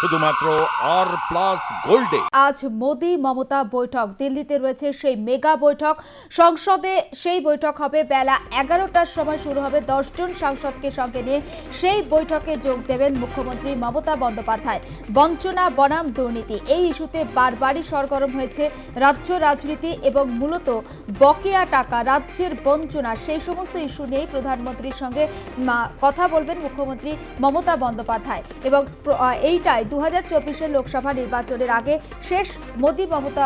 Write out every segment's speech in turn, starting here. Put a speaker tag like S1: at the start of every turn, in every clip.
S1: শুধুমাত্র আর প্লাস গোল্ডে
S2: আজ মোদি মমতা বৈঠক। দিল্লিতে রয়েছে সেই মেগা বৈঠক। সংসদে সেই বৈঠক হবে বেলা এগারোটার সময়। শুরু হবে দশজন সাংসদকে সঙ্গে নিয়ে। সেই বৈঠকে যোগ দেবেন মুখ্যমন্ত্রী মমতা বন্দ্যোপাধ্যায়। বঞ্চনা, বনাম, দুর্নীতি এই ইস্যুতে বারবারই সরগরম হয়েছে রাজ্য রাজনীতি এবং মূলত বকেয়া টাকা, রাজ্যের বঞ্চনা সেই সমস্ত ইস্যু নিয়েই প্রধানমন্ত্রীর সঙ্গে কথা বলবেন মুখ্যমন্ত্রী মমতা বন্দ্যোপাধ্যায়। এবং এইটাই দু হাজার লোকসভা নির্বাচনের আগে শেষ মোদী মমতা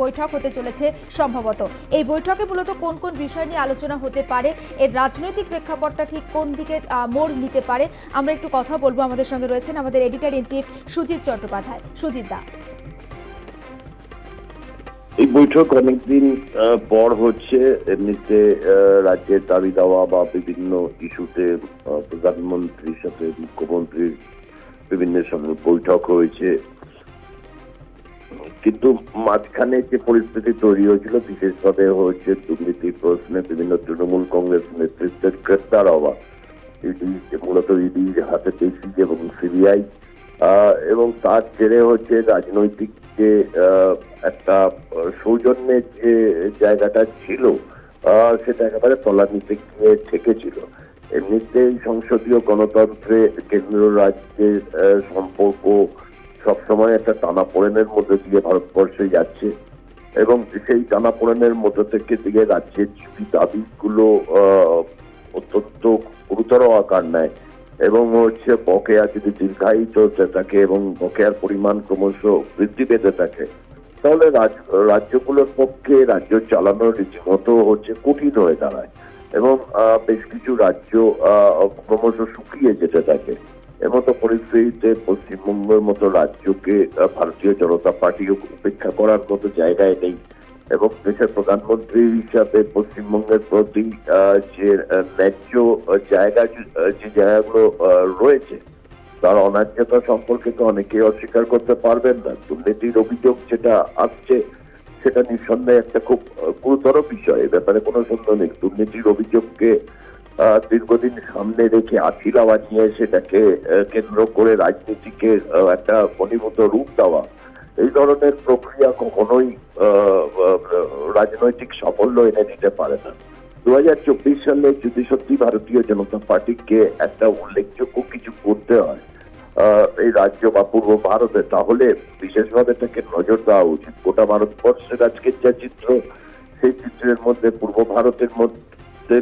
S2: বৈঠক হতে চলেছে সম্ভবত। এই বৈঠকে মূলত কোন কোন বিষয় নিয়ে আলোচনা হতে পারে, এর রাজনৈতিক প্রেক্ষাপটটা ঠিক কোন দিকে মোড় নিতে পারে, আমরা একটু কথা বলব আমাদের সঙ্গে রয়েছেন আমাদের editor in chief Sujit Chattopadhyay. Sujit da.
S3: এই বৈঠক অনেকদিন পর হচ্ছে, এমনিতে রাজ্যের দাবি দেওয়া বা বিভিন্ন ইস্যুতে প্রধানমন্ত্রীর সাথে মুখ্যমন্ত্রীর বিভিন্ন সময় বৈঠক হয়েছে। কিন্তু মাঝখানে যে পরিস্থিতি তৈরি হয়েছিল, বিশেষভাবে হচ্ছে দুর্নীতি প্রশ্নে বিভিন্ন তৃণমূল কংগ্রেস নেতৃত্বের গ্রেপ্তার হওয়া। ইডি, মূলত ইডির হাতে দেশি এবং সিবিআই। এবং তার জেরে হচ্ছে রাজনৈতিক যে একটা সৌজন্যের যে জায়গাটা ছিল সেটা একেবারে তলার নিচে গিয়ে ঠেকেছিল। এমনিতেই সংসদীয় গণতন্ত্রে কেন্দ্র রাজ্যের সম্পর্ক সবসময় একটা টানাপোড়েনের মধ্যে দিয়ে ভারতবর্ষে যাচ্ছে এবং সেই টানাপোড়েনের মধ্যে থেকে দিয়ে রাজ্যের যে দাবিগুলো অত্যন্ত গুরুতর আকার নেয় এবং হচ্ছে বকেয়া যদি দীর্ঘায়িত হতে থাকে এবং বকেয়ার পরিমাণ ক্রমশ বৃদ্ধি পেতে থাকে, তাহলে রাজ- রাজ্যগুলোর পক্ষে রাজ্য চালানো রীতিমতো হচ্ছে কঠিন হয়ে দাঁড়ায়। এবং বেশ কিছু রাজ্য ক্রমশ শুকিয়ে যেতে থাকে। এমতো পরিস্থিতিতে পশ্চিমবঙ্গের মতো রাজ্যকে ভারতীয় জনতা পার্টি উপেক্ষা করার মতো জায়গায় নেই। এবং দেশের প্রধানমন্ত্রী হিসাবে পশ্চিমবঙ্গের প্রতি যে ন্যায্য জায়গা যে- জায়গাগুলো রয়েছে, তার অন্যায্যতা সম্পর্কে তো অনেকেই অস্বীকার করতে পারবেন না। দুর্নীতির অভিযোগ যেটা আসছে সেটা নিঃসন্দেহে একটা খুব গুরুতর বিষয়। এ ব্যাপারে কোনো সন্দেহ নেই। দুর্নীতির অভিযোগকে দীর্ঘদিন সামনে রেখে আছিলা বানিয়ে সেটাকে কেন্দ্র করে রাজনীতিকে একটা ঘনীভূত রূপ দেওয়া, এই ধরনের প্রক্রিয়া কখনোই রাজনৈতিক সাফল্য এনে দিতে পারে না। দু হাজার চব্বিশ সালে যদি সত্যি ভারতীয় জনতা পার্টিকে একটা উল্লেখযোগ্য কিছু করতে হয় এই রাজ্য বা পূর্ব ভারতে, তাহলে বিশেষভাবে তাকে নজর দেওয়া উচিত। গোটা ভারতবর্ষের আজকের যা চিত্র, সেই চিত্রের মধ্যে, পূর্ব ভারতের মধ্যে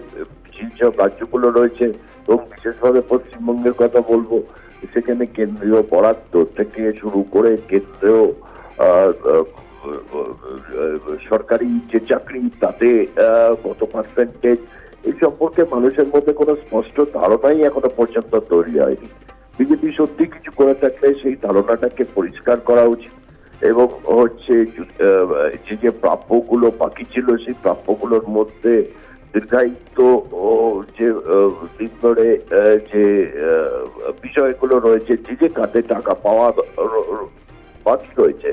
S3: যেসব রাজ্যগুলো রয়েছে, এবং বিশেষভাবে পশ্চিমবঙ্গের কথা বলব, সেখানে কেন্দ্রীয় বরাদ্দ থেকে শুরু করে কেন্দ্রীয় সরকারি যে চাকরি, তাতে কত পার্সেন্টেজ এই সম্পর্কে মানুষের মধ্যে কোনো স্পষ্ট ধারণাই এখনও পর্যন্ত তৈরি হয়নি। বিজেপি সত্যি কিছু করে থাকলে সেই ধারণাটাকে পরিষ্কার করা উচিত। এবং হচ্ছে যে যে প্রাপ্যগুলো বাকি ছিল, সেই প্রাপ্যগুলোর মধ্যে দীর্ঘায়িত যে দিন ধরে যে বিষয়গুলো রয়েছে, যে যে খাতে টাকা পাওয়া বাকি রয়েছে,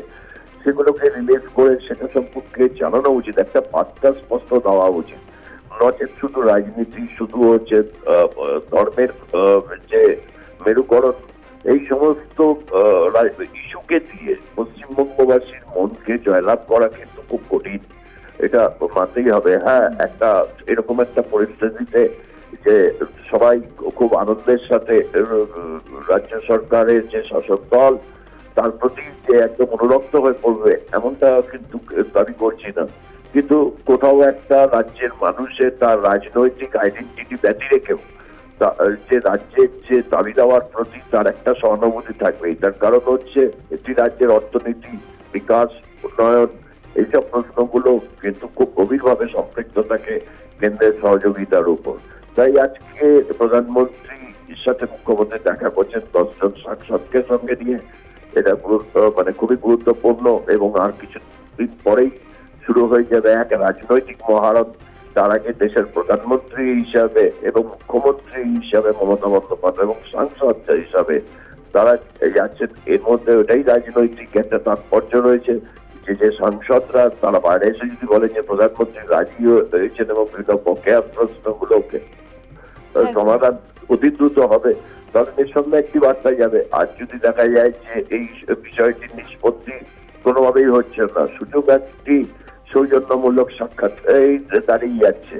S3: সেগুলোকে রিলিজ করে সেটা সম্পর্কে জানানো উচিত। একটা বার্তা স্পষ্ট দেওয়া উচিত। নচেত শুধু রাজনীতি, শুধু হচ্ছে ধর্মের যে মেরুকরণ, এই সমস্ত ইস্যুকে দিয়ে পশ্চিমবঙ্গবাসীর মনকে জয়লাভ করা কিন্তু খুব কঠিন। এটা মানতেই হবে। হ্যাঁ একটা এরকম একটা পরিস্থিতিতে যে সবাই খুব আনন্দের সাথে রাজ্য সরকারের যে শাসক দল, তার প্রতি যে একদম অনুরক্ত হয়ে পড়বে, এমনটা কিন্তু দাবি করছি না। কিন্তু কোথাও একটা রাজ্যের মানুষের তার রাজনৈতিক আইডেন্টিটি ব্যতি রেখেও যে রাজ্যের যে দাবি দেওয়ার প্রতি তার একটা সহানুভূতি থাকবে। তার কারণ হচ্ছে, একটি রাজ্যের অর্থনীতি, বিকাশ, উন্নয়ন, এইসব প্রশ্নগুলো কিন্তু খুব গভীরভাবে সম্পৃক্ত থাকে কেন্দ্রের সহযোগিতার উপর। তাই আজকে প্রধানমন্ত্রীর সাথে মুখ্যমন্ত্রী দেখা করছেন, দশজন সাংসদকে সঙ্গে নিয়ে। এটা গুরুত্ব মানে খুবই গুরুত্বপূর্ণ এবং আর কিছু দিন পরেই শুরু হয়ে যাবে এক রাজনৈতিক মহারণ। তার আগে দেশের প্রধানমন্ত্রী হিসাবে এবং মুখ্যমন্ত্রী হিসাবে মমতা বন্দ্যোপাধ্যায় এবং সাংসদ হিসাবে তারা যাচ্ছেন এর মধ্যে ওটাই রাজনৈতিক একটা তাৎপর্য রয়েছে যে যে সাংসদরা তারা বাইরে এসে যদি বলেন যে প্রধানমন্ত্রী রাজি হয়েছেন এবং বিভিন্ন বকেয়া প্রশ্নগুলোকে আহ, সমাধান অতি দ্রুত হবে তাহলে নিঃসন্দেহে একটি বার্তা যাবে। আর যদি দেখা যায় যে এই বিষয়টি নিষ্পত্তি কোনোভাবেই হচ্ছে না সুযোগ একটি সৌজন্যমূলক সাক্ষাৎ। এই দাঁড়িয়ে যাচ্ছে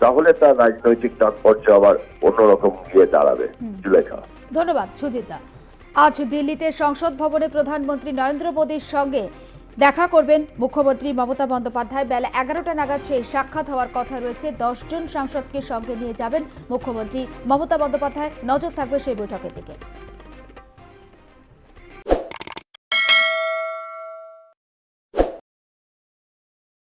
S3: তাহলে তার রাজনৈতিক তাৎপর্য আবার অন্যরকম গিয়ে দাঁড়াবে। জুলেখা
S2: ধন্যবাদ সুজিতদা আজ দিল্লিতে সংসদ ভবনে প্রধানমন্ত্রী নরেন্দ্র মোদীর সঙ্গে দেখা করবেন মুখ্যমন্ত্রী মমতা বন্দ্যোপাধ্যায়। বেলা এগারোটা নাগাদ সেই সাক্ষাৎ হওয়ার কথা রয়েছে। দশজন সাংসদকে সঙ্গে নিয়ে যাবেন মুখ্যমন্ত্রী মমতা বন্দ্যোপাধ্যায়। নজর থাকবে সেই বৈঠকের দিকে।